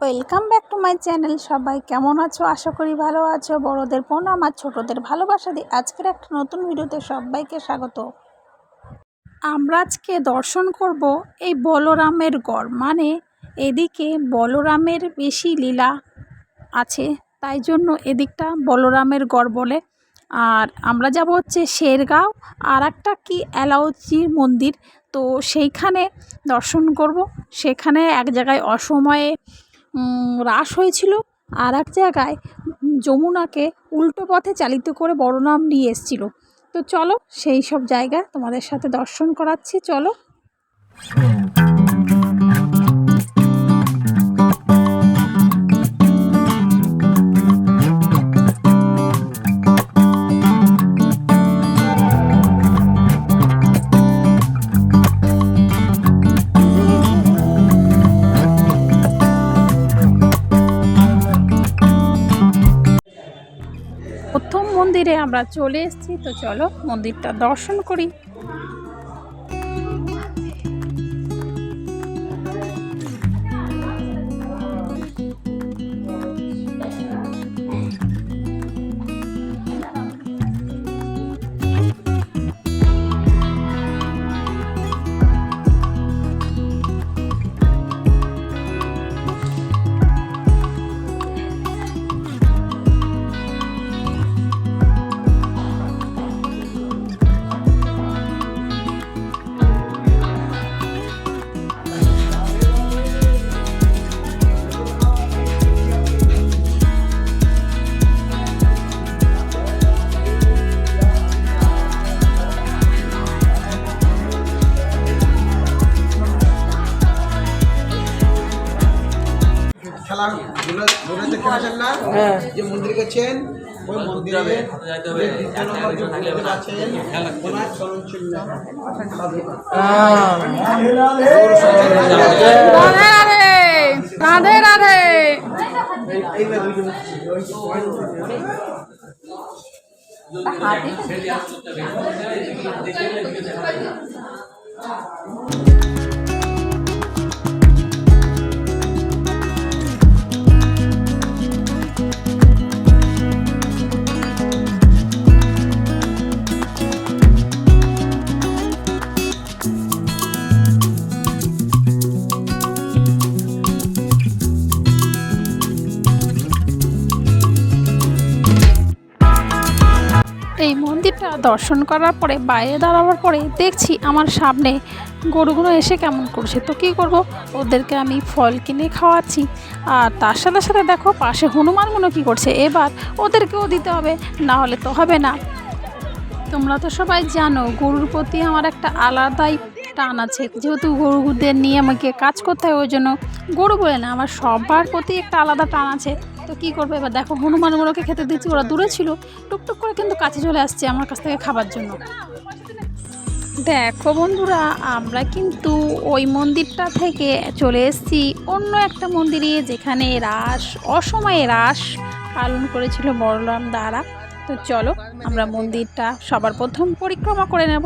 Welcome back to my channel সবাই কেমন আছো? আশা করি ভালো আছো। বড়দের প্রণাম আর ছোটদের ভালোবাসা দিয়ে আজকের একটা নতুন ভিডিওতে সবাইকে স্বাগত। আমরা আজকে দর্শন করব এই বলরামের গড়। মানে এদিকে বলরামের বেশি লীলা আছে তাই জন্য এদিকটা বলরামের গড় বলে। আর আমরা যাব হচ্ছে শেরগাঁও। আর একটা কি অ্যালাউজির মন্দির? তো সেইখানে দর্শন করব। সেখানে এক জায়গায় অসময়ে উম, রাস হয়েছিল। আর এক জায়গায় যমুনাকে উল্টো পথে চালিত করে বড়নাম নিয়ে এসেছিল। তো চলো সেই সব জায়গা তোমাদের সাথে দর্শন করাচ্ছি চলো। প্রথম মন্দিরে আমরা চলে এসেছি তো চলো মন্দিরটা দর্শন করি। যে মন্দির গেছেন ওই মন্দিরে যে দ্বিতীয় নম্বর এই মন্দিরটা দর্শন করার পরে, বাইরে দাঁড়াবার পরে দেখছি আমার সামনে গরুগুলো এসে কেমন করছে। তো কী করব? ওদেরকে আমি ফল কিনে খাওয়াচ্ছি। আর তার সাথে সাথে দেখো, পাশে হনুমানগুলো কী করছে? এবার ওদেরকেও দিতে হবে, না হলে তো হবে না। তোমরা তো সবাই জানো, গরুর প্রতি আমার একটা আলাদাই টান আছে। যেহেতু গরুদের নিয়ে আমাকে কাজ করতে হয়, ওই জন্য গরু বলে না, আমার সবার প্রতি একটা আলাদা টান আছে। তো কী করব? এবার দেখো হনুমানগুলোকে খেতে দিচ্ছি, ওরা দূরে ছিল। টুকটুক করে কিন্তু কাছে চলে আসছে আমার কাছ থেকে খাবার জন্য। দেখো বন্ধুরা, আমরা কিন্তু ওই মন্দিরটা থেকে চলে এসেছি অন্য একটা মন্দিরে, যেখানে রাস, অসময়ে রাস পালন করেছিল বড়রাম দ্বারা তো চলো, আমরা মন্দিরটা সবার প্রথম পরিক্রমা করে নেব।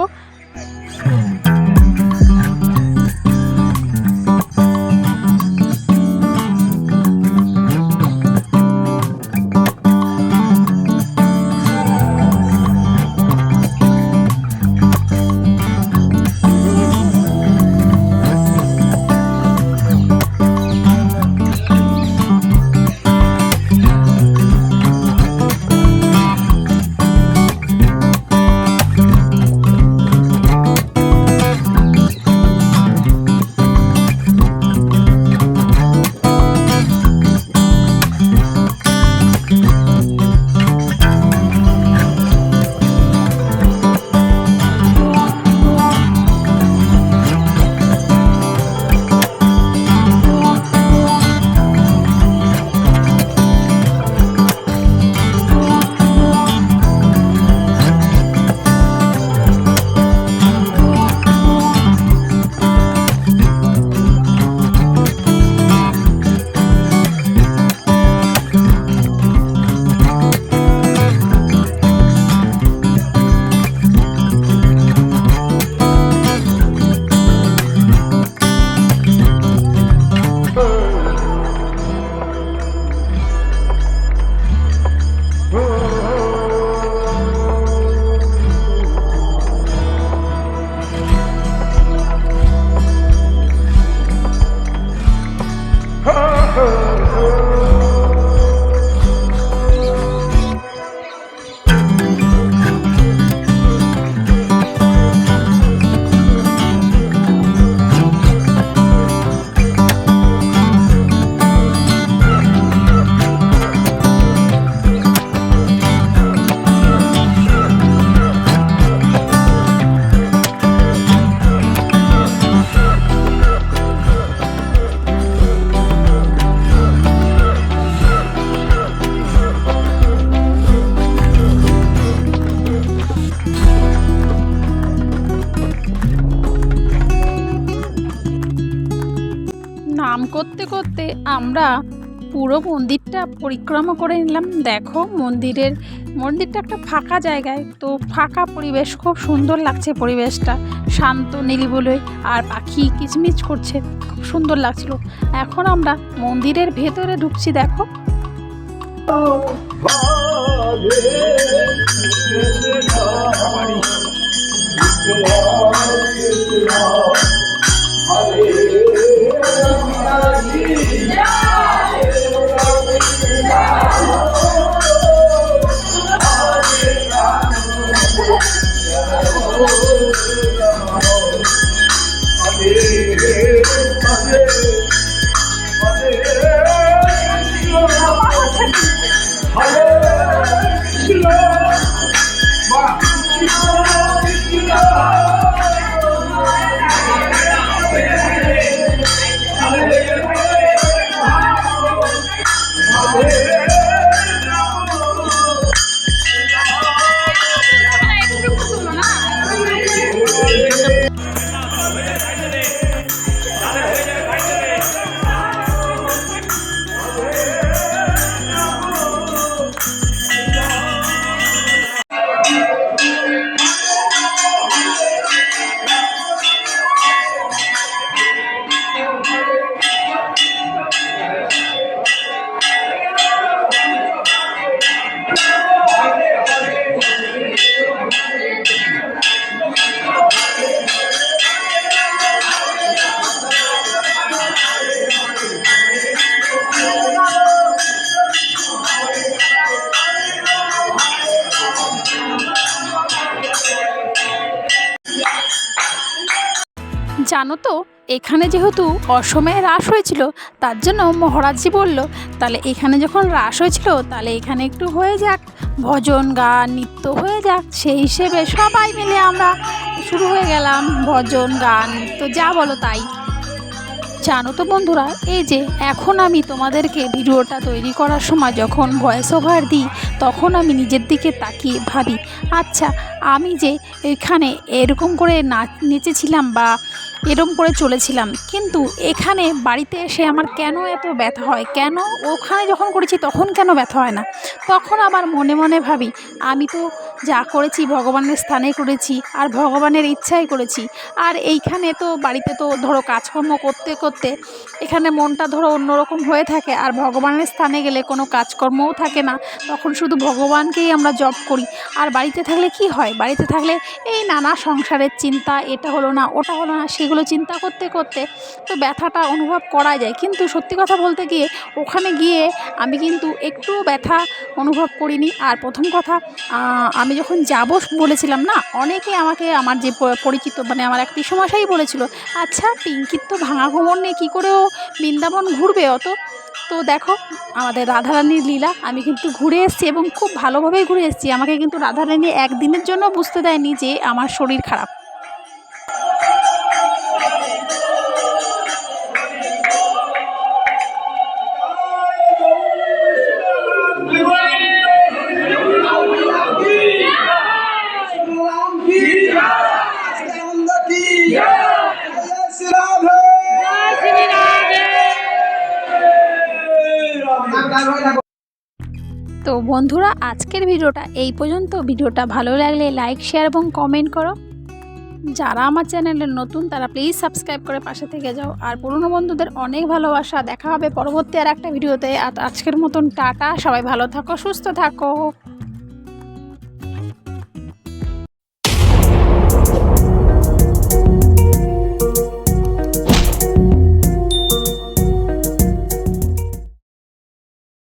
করতে করতে আমরা পুরো মন্দিরটা পরিক্রমা করে নিলাম। দেখো মন্দিরের, মন্দিরটা একটা ফাঁকা জায়গায়, তো ফাঁকা পরিবেশ, খুব সুন্দর লাগছে পরিবেশটা। শান্ত, নিরিবিলি, আর পাখি কিচমিচ করছে, খুব সুন্দর লাগছিল। এখন আমরা মন্দিরের ভেতরে ঢুকছি, দেখো। Hare Rama Hare Rama জানো তো, এখানে যেহেতু অসময়ে রাস হয়েছিল, তার জন্য মহারাজজি বলল, তাহলে এখানে যখন রাস হয়েছিল, তাহলে এখানে একটু হয়ে যাক। ভজন, গান, নৃত্য হয়ে যাক। সেই হিসেবে সবাই মিলে আমরা শুরু হয়ে গেলাম। ভজন, গান, নৃত্য, যা বলো তাই। জানো তো বন্ধুরা, এই যে এখন আমি তোমাদেরকে ভিডিওটা তৈরি করার সময় যখন ভয়েস ওভার দিই, তখন আমি নিজের দিকে তাকিয়ে ভাবি আচ্ছা আমি যে এখানে এরকম করে নাচ নেচেছিলাম বা এরম করে চলেছিলাম, কিন্তু এখানে বাড়িতে এসে আমার কেন এত ব্যথা হয়? কেন ওখানে যখন করেছি তখন কেন ব্যথা হয় না? তখন আবার মনে মনে ভাবি, আমি তো যা করেছি ভগবানের স্থানে করেছি আর ভগবানের ইচ্ছাই করেছি। আর এইখানে তো বাড়িতে তো ধরো কাজকর্ম করতে করতে এখানে মনটা ধরো অন্যরকম হয়ে থাকে আর ভগবানের স্থানে গেলে কোনো কাজকর্মও থাকে না। তখন শুধু ভগবানকেই আমরা জপ করি। আর বাড়িতে থাকলে কি হয়? বাড়িতে থাকলে এই নানা সংসারের চিন্তা, এটা হলো না, ওটা হলো না, সেগুলো চিন্তা করতে করতে তো ব্যথাটা অনুভব করা যায়। কিন্তু সত্যি কথা বলতে গিয়ে ওখানে গিয়ে আমি কিন্তু একটুও ব্যথা অনুভব করিনি। আর প্রথম কথা আমি যখন যাব বলেছিলাম না, অনেকে আমাকে আমার যে পরিচিত মানে আমার এক পিসমশাই বলেছিল আচ্ছা পিঙ্কির তো ভাঙা কোমর নেই, কী করে ও বৃন্দাবন ঘুরবে অত? তো দেখো, আমাদের রাধারানীর লীলা, আমি কিন্তু ঘুরে এসেছি এবং খুব ভালোভাবেই ঘুরে এসেছি। আমাকে কিন্তু রাধারানী একদিনের জন্য বুঝতে দেয়নি যে আমার শরীর খারাপ। বন্ধুরা, আজকের ভিডিওটা এই পর্যন্ত। ভিডিওটা ভালো লাগলে লাইক শেয়ার এবং কমেন্ট করো। যারা আমার চ্যানেলে নতুন, তারা প্লিজ সাবস্ক্রাইব করে পাশে থেকে যাও। আর পুরনো বন্ধুদের অনেক ভালোবাসা। দেখা হবে পরবর্তী আর একটা ভিডিওতে। আর আজকের মতন টাটা। সবাই ভালো থাকো, সুস্থ থাকো।